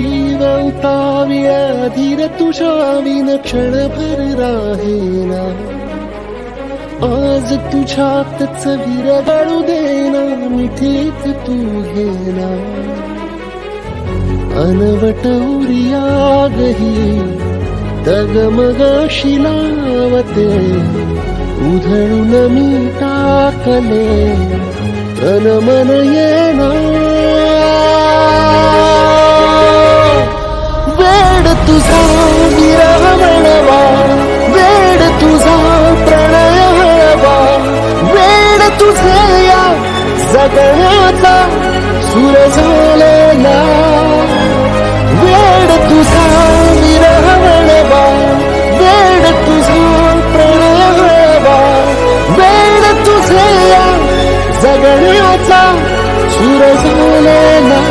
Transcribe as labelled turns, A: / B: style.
A: गवतावी धीर तुझ्या विन क्षणभर राहेना. आज तुझ्यातच विरगळू देना मिठीत तू घेना. अनवट उरियागही डगमगाशी लावते. उधळून मी टाकले तन मन येना जगण्याचा सुर झालेला वेड तुझा विरह म्हणवा वेड तुझा प्रणय हळवा वेड तुझे या जगण्याचा सुर झालेला